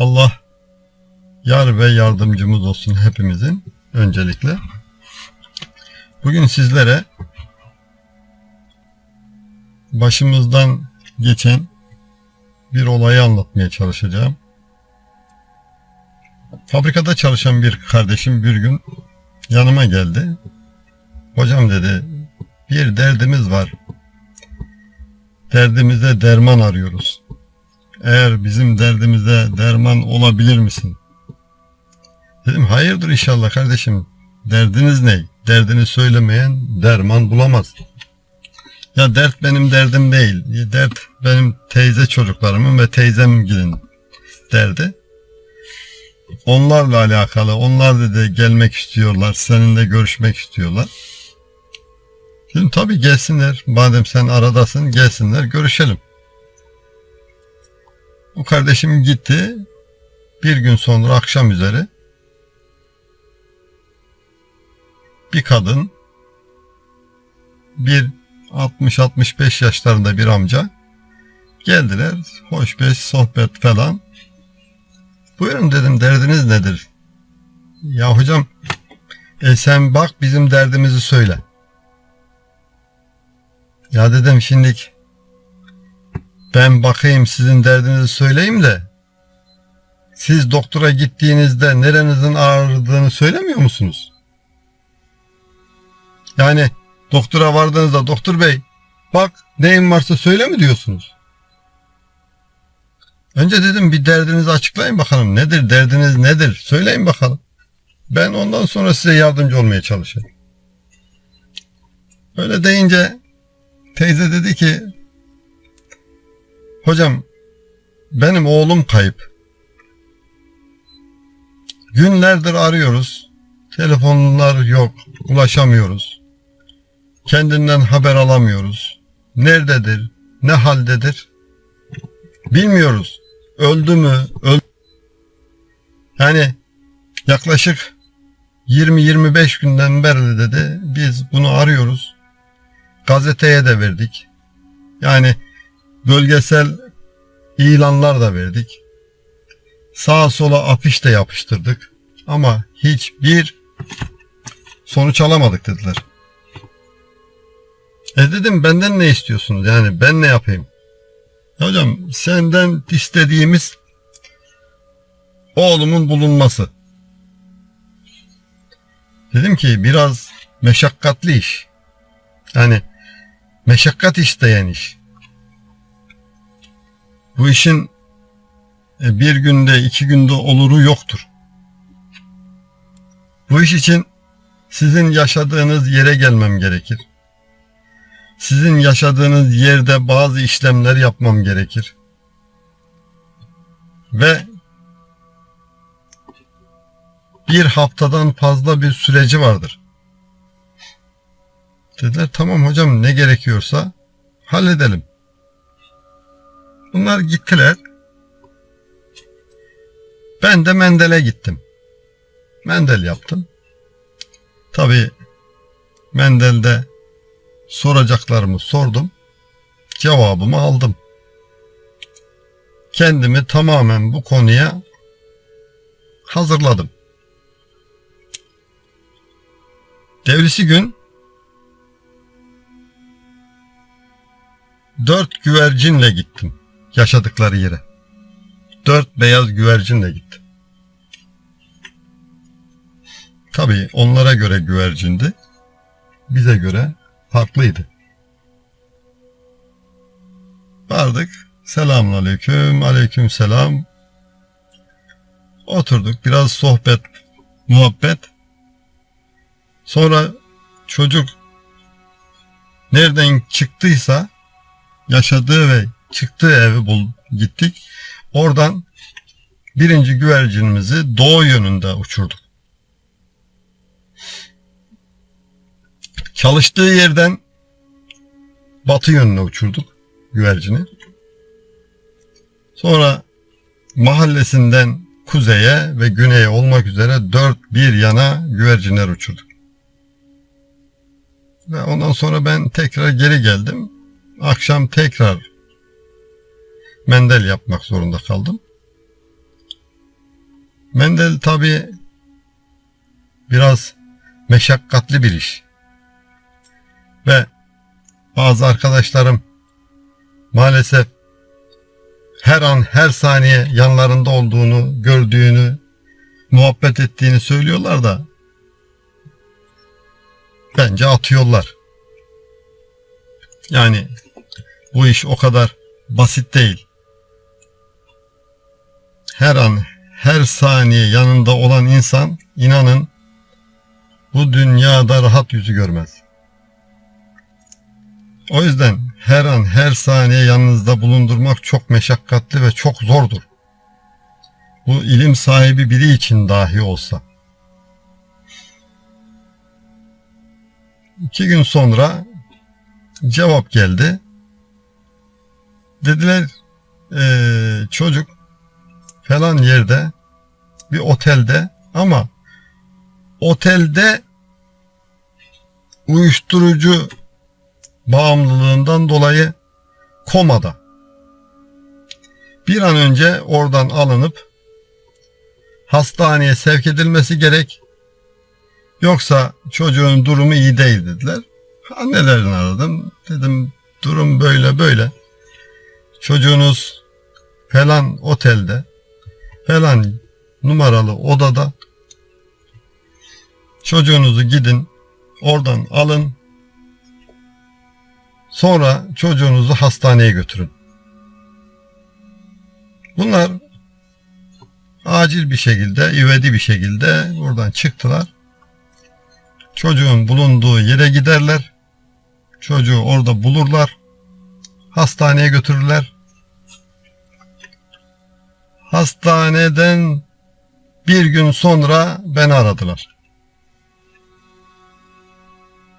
Allah yar ve yardımcımız olsun hepimizin öncelikle. Bugün sizlere başımızdan geçen bir olayı anlatmaya çalışacağım. Fabrikada çalışan bir kardeşim bir gün yanıma geldi. Hocam dedi bir derdimiz var. Derdimize derman arıyoruz. Eğer bizim derdimize derman olabilir misin? Dedim hayırdır inşallah kardeşim. Derdiniz ne? Derdini söylemeyen derman bulamaz. Ya dert benim derdim değil. Dert benim teyze çocuklarımın ve teyzemgilin derdi. Onlarla alakalı. Onlar dedi gelmek istiyorlar. Seninle görüşmek istiyorlar. Dedim tabii gelsinler. Madem sen aradasın gelsinler görüşelim. Bu kardeşim gitti. Bir gün sonra akşam üzeri bir kadın bir 60-65 yaşlarında bir amca geldiler. Hoş beş sohbet falan. Buyurun dedim derdiniz nedir? Ya hocam e sen bak bizim derdimizi söyle. Ya dedim şimdilik ben bakayım sizin derdinizi söyleyeyim de siz doktora gittiğinizde nerenizin ağrıdığını söylemiyor musunuz? Yani doktora vardığınızda doktor bey bak neyin varsa söyle mi diyorsunuz? Önce dedim bir derdinizi açıklayın bakalım. Nedir derdiniz nedir? Söyleyin bakalım. Ben ondan sonra size yardımcı olmaya çalışayım. Öyle deyince teyze dedi ki Hocam benim oğlum kayıp. Günlerdir arıyoruz. Telefonlar yok. Ulaşamıyoruz. Kendinden haber alamıyoruz. Nerededir? Ne haldedir? Bilmiyoruz. Öldü mü? Öl yani yaklaşık 20-25 günden beri dedi biz bunu arıyoruz. Gazeteye de verdik. Yani bölgesel ilanlar da verdik. Sağa sola afiş de yapıştırdık. Ama hiçbir sonuç alamadık dediler. E dedim benden ne istiyorsunuz? Yani ben ne yapayım? Hocam senden istediğimiz oğlumun bulunması. Dedim ki biraz meşakkatli iş. Yani meşakkat isteyen iş. Bu işin e, bir günde iki günde oluru yoktur. Bu iş için sizin yaşadığınız yere gelmem gerekir. Sizin yaşadığınız yerde bazı işlemler yapmam gerekir. Ve bir haftadan fazla bir süreci vardır. Dediler tamam hocam ne gerekiyorsa halledelim. Bunlar gittiler. Ben de Mendel'e gittim. Mendel yaptım. Tabi Mendel'de soracaklarımı sordum. Cevabımı aldım. Kendimi tamamen bu konuya hazırladım. Devrisi gün dört güvercinle gittim yaşadıkları yere. Dört beyaz güvercinle gittim. Tabii onlara göre güvercindi. Bize göre farklıydı. Vardık. Selamun aleyküm. Aleyküm selam. Oturduk. Biraz sohbet, muhabbet. Sonra çocuk nereden çıktıysa yaşadığı ve çıktığı evi bul gittik. Oradan birinci güvercinimizi doğu yönünde uçurduk. Çalıştığı yerden batı yönüne uçurduk güvercini. Sonra mahallesinden kuzeye ve güneye olmak üzere dört bir yana güvercinler uçurduk. Ve ondan sonra ben tekrar geri geldim. Akşam tekrar mendel yapmak zorunda kaldım. Mendel tabi biraz meşakkatli bir iş. Ve bazı arkadaşlarım maalesef her an her saniye yanlarında olduğunu, gördüğünü, muhabbet ettiğini söylüyorlar da bence atıyorlar. Yani bu iş o kadar basit değil. Her an, her saniye yanında olan insan inanın bu dünyada rahat yüzü görmez. O yüzden her an, her saniye yanınızda bulundurmak çok meşakkatli ve çok zordur. Bu ilim sahibi biri için dahi olsa. İki gün sonra cevap geldi. Dediler eee, çocuk falan yerde bir otelde ama otelde uyuşturucu bağımlılığından dolayı komada. Bir an önce oradan alınıp hastaneye sevk edilmesi gerek. Yoksa çocuğun durumu iyi değil dediler. Annelerini aradım. Dedim durum böyle böyle. Çocuğunuz falan otelde falan numaralı odada çocuğunuzu gidin oradan alın sonra çocuğunuzu hastaneye götürün. Bunlar acil bir şekilde, ivedi bir şekilde buradan çıktılar. Çocuğun bulunduğu yere giderler. Çocuğu orada bulurlar. Hastaneye götürürler. Hastaneden bir gün sonra beni aradılar.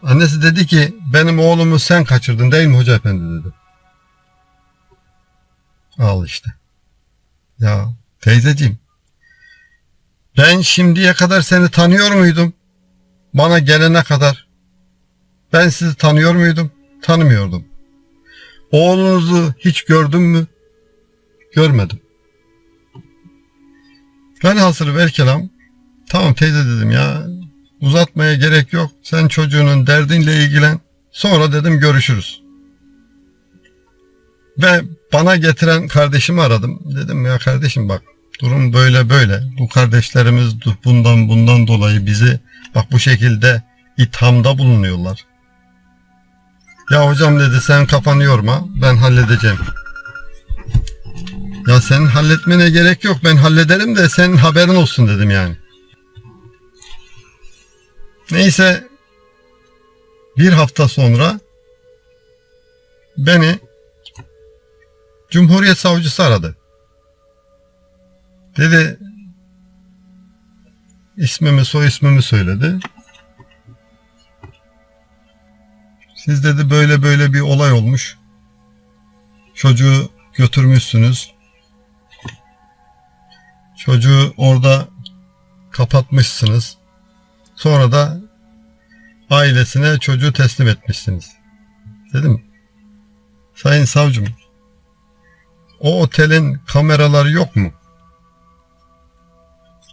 Annesi dedi ki benim oğlumu sen kaçırdın değil mi hoca efendi dedi. Al işte. Ya teyzeciğim ben şimdiye kadar seni tanıyor muydum? Bana gelene kadar ben sizi tanıyor muydum? Tanımıyordum. Oğlunuzu hiç gördüm mü? Görmedim. Velhasıl velkelam tamam teyze dedim ya uzatmaya gerek yok. Sen çocuğunun derdinle ilgilen. Sonra dedim görüşürüz. Ve bana getiren kardeşimi aradım. Dedim ya kardeşim bak durum böyle böyle. Bu kardeşlerimiz bundan bundan dolayı bizi bak bu şekilde ithamda bulunuyorlar. Ya hocam dedi sen kafanı yorma ben halledeceğim. Ya senin halletmene gerek yok ben hallederim de senin haberin olsun dedim yani. Neyse bir hafta sonra beni Cumhuriyet Savcısı aradı. Dedi ismimi soy ismimi söyledi. Siz dedi böyle böyle bir olay olmuş. Çocuğu götürmüşsünüz. Çocuğu orada kapatmışsınız. Sonra da ailesine çocuğu teslim etmişsiniz. Dedim. Sayın savcım, o otelin kameraları yok mu?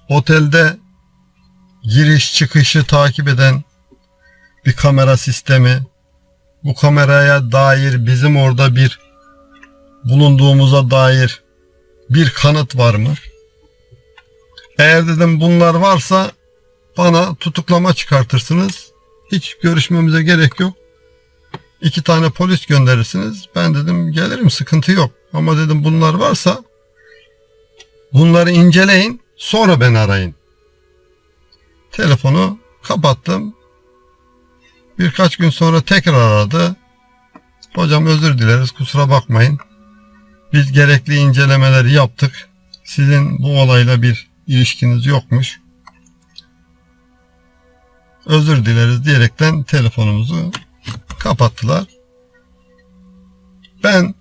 Otelde giriş çıkışı takip eden bir kamera sistemi, bu kameraya dair bizim orada bir bulunduğumuza dair bir kanıt var mı? Eğer dedim bunlar varsa bana tutuklama çıkartırsınız. Hiç görüşmemize gerek yok. İki tane polis gönderirsiniz. Ben dedim gelirim sıkıntı yok. Ama dedim bunlar varsa bunları inceleyin sonra beni arayın. Telefonu kapattım. Birkaç gün sonra tekrar aradı. Hocam özür dileriz kusura bakmayın. Biz gerekli incelemeleri yaptık. Sizin bu olayla bir ilişkiniz yokmuş. Özür dileriz diyerekten telefonumuzu kapattılar. Ben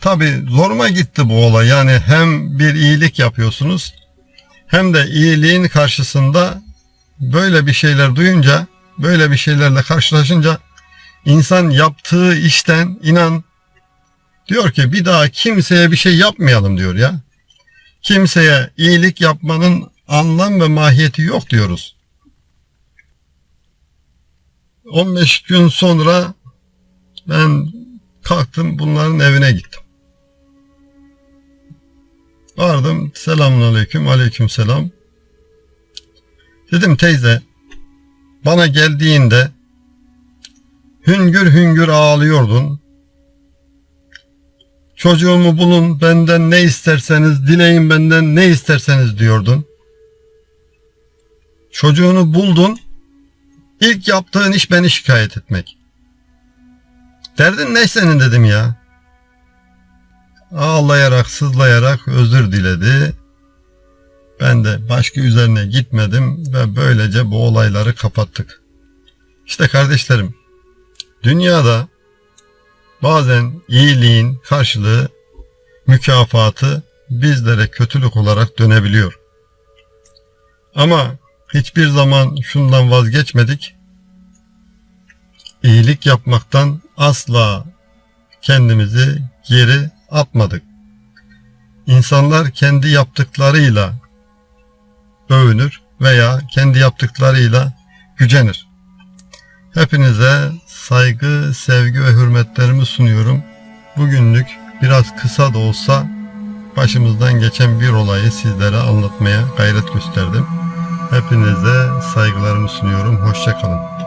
tabi zoruma gitti bu olay. Yani hem bir iyilik yapıyorsunuz hem de iyiliğin karşısında böyle bir şeyler duyunca, böyle bir şeylerle karşılaşınca insan yaptığı işten inan diyor ki bir daha kimseye bir şey yapmayalım diyor ya. Kimseye iyilik yapmanın anlam ve mahiyeti yok diyoruz. 15 gün sonra ben kalktım bunların evine gittim. Vardım selamun aleyküm aleyküm selam. Dedim teyze bana geldiğinde hüngür hüngür ağlıyordun. Çocuğumu bulun benden ne isterseniz dileyin benden ne isterseniz diyordun. Çocuğunu buldun. İlk yaptığın iş beni şikayet etmek. Derdin ne senin dedim ya. Ağlayarak sızlayarak özür diledi. Ben de başka üzerine gitmedim ve böylece bu olayları kapattık. İşte kardeşlerim, dünyada bazen iyiliğin karşılığı, mükafatı bizlere kötülük olarak dönebiliyor. Ama hiçbir zaman şundan vazgeçmedik. İyilik yapmaktan asla kendimizi geri atmadık. İnsanlar kendi yaptıklarıyla övünür veya kendi yaptıklarıyla gücenir. Hepinize saygı, sevgi ve hürmetlerimi sunuyorum. Bugünlük biraz kısa da olsa başımızdan geçen bir olayı sizlere anlatmaya gayret gösterdim. Hepinize saygılarımı sunuyorum. Hoşçakalın.